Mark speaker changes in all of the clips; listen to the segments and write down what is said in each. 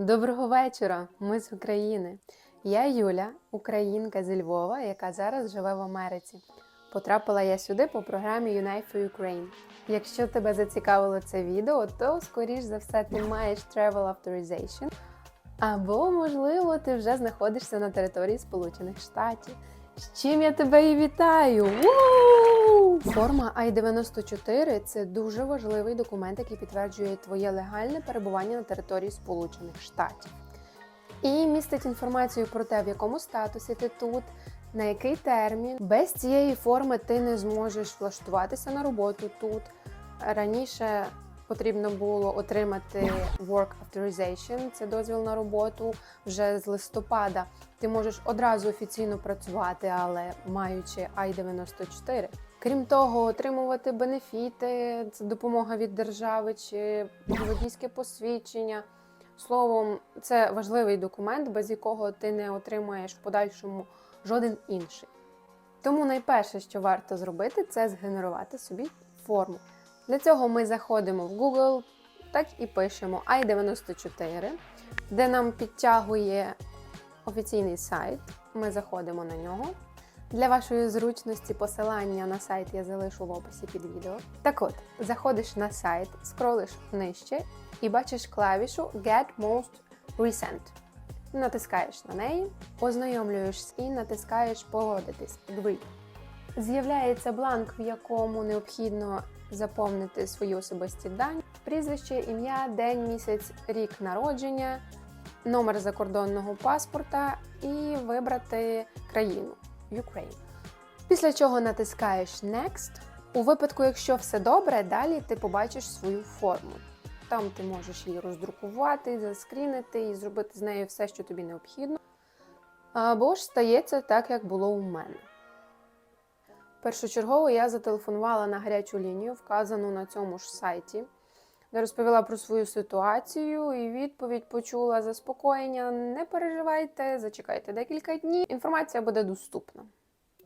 Speaker 1: Доброго вечора! Ми з України. Я Юля, українка зі Львова, яка зараз живе в Америці. Потрапила я сюди по програмі Unite for Ukraine. Якщо тебе зацікавило це відео, то скоріш за все ти маєш Travel Authorization, або, можливо, ти вже знаходишся на території Сполучених Штатів. З чим я тебе і вітаю! Ву! Форма I-94 – це дуже важливий документ, який підтверджує твоє легальне перебування на території Сполучених Штатів. І містить інформацію про те, в якому статусі ти тут, на який термін. Без цієї форми ти не зможеш влаштуватися на роботу тут. Раніше потрібно було отримати Work Authorization, це дозвіл на роботу вже з листопада. Ти можеш одразу офіційно працювати, але маючи I-94. Крім того, отримувати бенефіти, це допомога від держави чи водійське посвідчення. Словом, це важливий документ, без якого ти не отримаєш в подальшому жоден інший. Тому найперше, що варто зробити, це згенерувати собі форму. Для цього ми заходимо в Google, так і пишемо i94, де нам підтягує офіційний сайт. Ми заходимо на нього. Для вашої зручності посилання на сайт я залишу в описі під відео. Так от, заходиш на сайт, скролиш нижче і бачиш клавішу Get Most Recent. Натискаєш на неї, ознайомлюєшся і натискаєш Погодитись Agree. З'являється бланк, в якому необхідно заповнити свої особисті дані, прізвище, ім'я, день, місяць, рік народження, номер закордонного паспорта і вибрати країну Ukraine. Після чого натискаєш Next. У випадку, якщо все добре, далі ти побачиш свою форму. Там ти можеш її роздрукувати, заскрінити і зробити з нею все, що тобі необхідно. Або ж стається так, як було у мене. Першочергово я зателефонувала на гарячу лінію, вказану на цьому ж сайті, де розповіла про свою ситуацію і відповідь почула заспокоєння. Не переживайте, зачекайте декілька днів. Інформація буде доступна.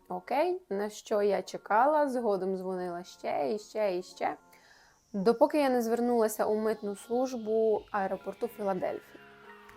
Speaker 1: Окей, на що я чекала, згодом дзвонила ще і ще і ще. Допоки я не звернулася у митну службу аеропорту Філадельфії.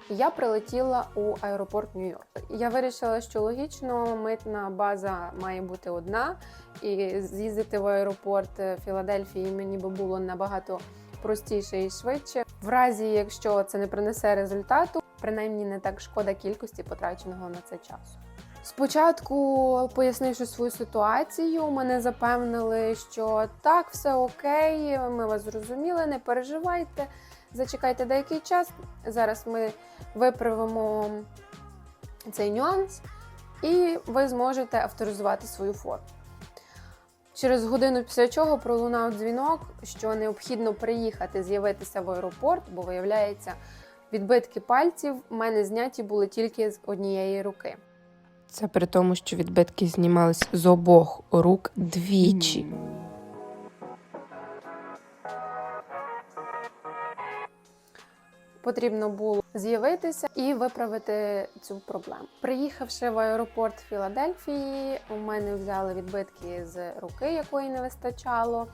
Speaker 1: Я прилетіла у аеропорт Нью-Йорк. Я вирішила, що логічно митна база має бути одна, і з'їздити в аеропорт Філадельфії мені би було набагато простіше і швидше. В разі, якщо це не принесе результату, принаймні не так шкода кількості потраченого на це часу. Спочатку, пояснивши свою ситуацію, мене запевнили, що так, все окей, ми вас зрозуміли, не переживайте, зачекайте деякий час. Зараз ми виправимо цей нюанс, і ви зможете авторизувати свою форму. Через годину після чого пролунав дзвінок, що необхідно приїхати з'явитися в аеропорт, бо виявляється, відбитки пальців в мене зняті були тільки з однієї руки.
Speaker 2: Це при тому, що відбитки знімались з обох рук двічі.
Speaker 1: Потрібно було з'явитися і виправити цю проблему. Приїхавши в аеропорт Філадельфії, у мене взяли відбитки з руки, якої не вистачало,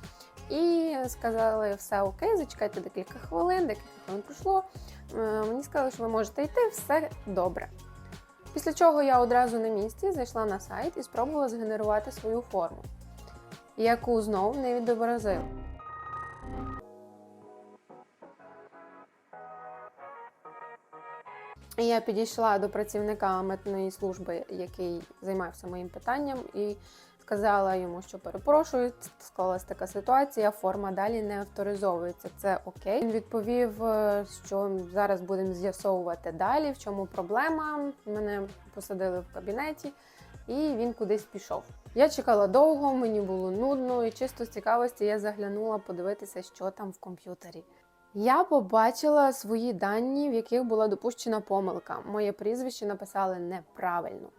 Speaker 1: і сказали, все окей, зачекайте декілька хвилин, декілька хвилин пройшло. Е, Мені сказали, що ви можете йти, все добре. Після чого я одразу на місці зайшла на сайт і спробувала згенерувати свою форму, яку знову не відобразив. Я підійшла до працівника митної служби, який займався моїм питанням, і сказала йому, що перепрошую, склалась така ситуація, форма далі не авторизовується. Це окей. Він відповів, е, що зараз будемо з'ясовувати далі, в чому проблема. Мене посадили в кабінеті, і він кудись пішов. Я чекала довго, мені було нудно, і чисто з цікавості я заглянула подивитися, що там в комп'ютері. Я побачила свої дані, в яких була допущена помилка. Моє прізвище написали неправильно.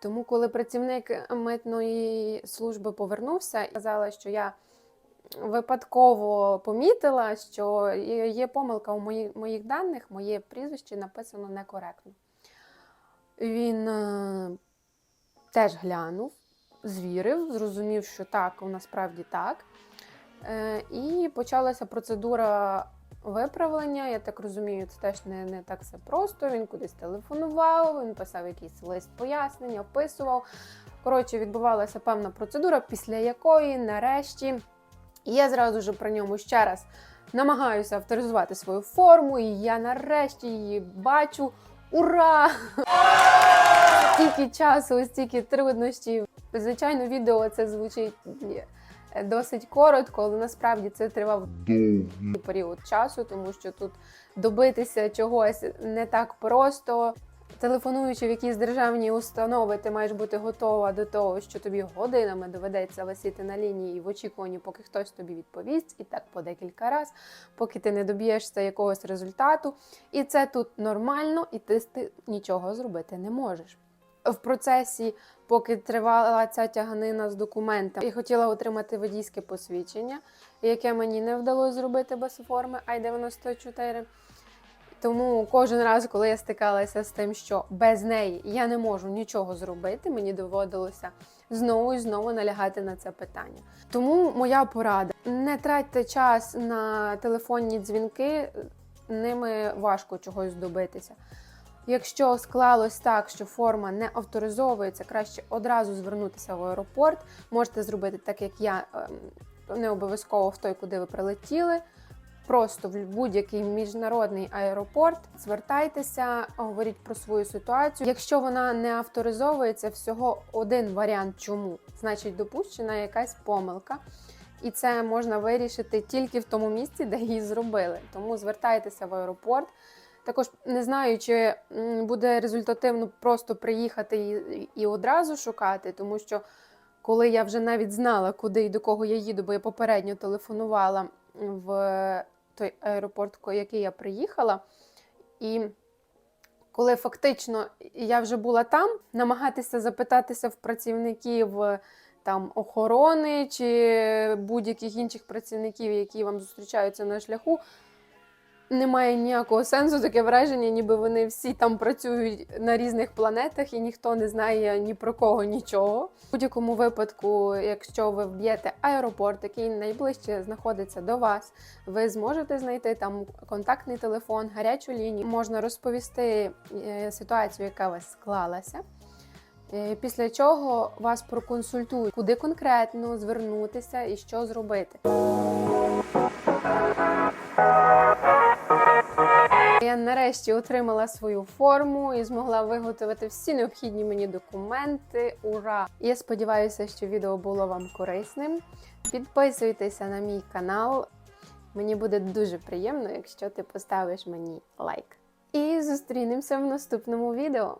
Speaker 1: Тому, коли працівник митної служби повернувся, і казала, що я випадково помітила, що є помилка у мої- моїх даних, моє прізвище написано некоректно. Він е, теж глянув, звірив, зрозумів, що так, насправді так. Е, І почалася процедура виправлення. Я так розумію, це теж не, не так все просто. Він кудись телефонував, він писав якийсь лист пояснення, описував. Коротше, відбувалася певна процедура, після якої нарешті я зразу ж при ньому ще раз намагаюся авторизувати свою форму, і я нарешті її бачу. Ура! Стільки часу, стільки труднощів. Звичайно, відео це звучить досить коротко, але насправді це тривав довгий період часу, тому що тут добитися чогось не так просто. Телефонуючи в якісь державні установи, ти маєш бути готова до того, що тобі годинами доведеться висіти на лінії в очікуванні, поки хтось тобі відповість, і так по декілька разів, поки ти не доб'єшся якогось результату. І це тут нормально, і ти, ти нічого зробити не можеш. В процесі, поки тривала ця тяганина з документами, я хотіла отримати водійське посвідчення, яке мені не вдалося зробити без форми I-94. Тому кожен раз, коли я стикалася з тим, що без неї я не можу нічого зробити, мені доводилося знову і знову налягати на це питання. Тому моя порада: не тратьте час на телефонні дзвінки, ними важко чогось добитися. Якщо склалось так, що форма не авторизовується, краще одразу звернутися в аеропорт. Можете зробити так, як я, ем, не обов'язково в той, куди ви прилетіли. Просто в будь-який міжнародний аеропорт звертайтеся, говоріть про свою ситуацію. Якщо вона не авторизовується, всього один варіант, чому значить допущена якась помилка, і це можна вирішити тільки в тому місці, де її зробили. Тому звертайтеся в аеропорт. Також не знаю, чи буде результативно просто приїхати і, і одразу шукати, тому що коли я вже навіть знала, куди і до кого я їду, бо я попередньо телефонувала в той аеропорт, ко- який я приїхала, і коли фактично я вже була там, намагатися запитатися в працівників там охорони чи будь-яких інших працівників, які вам зустрічаються на шляху, немає ніякого сенсу таке враження, ніби вони всі там працюють на різних планетах і ніхто не знає ні про кого нічого. В будь-якому випадку, якщо ви вб'єте аеропорт, який найближче знаходиться до вас, ви зможете знайти там контактний телефон, гарячу лінію, можна розповісти е, ситуацію, яка у вас склалася. Е, Після чого вас проконсультують, куди конкретно звернутися і що зробити. Я нарешті отримала свою форму і змогла виготовити всі необхідні мені документи. Ура! Я сподіваюся, що відео було вам корисним. Підписуйтеся на мій канал. Мені буде дуже приємно, якщо ти поставиш мені лайк. І зустрінемося в наступному відео.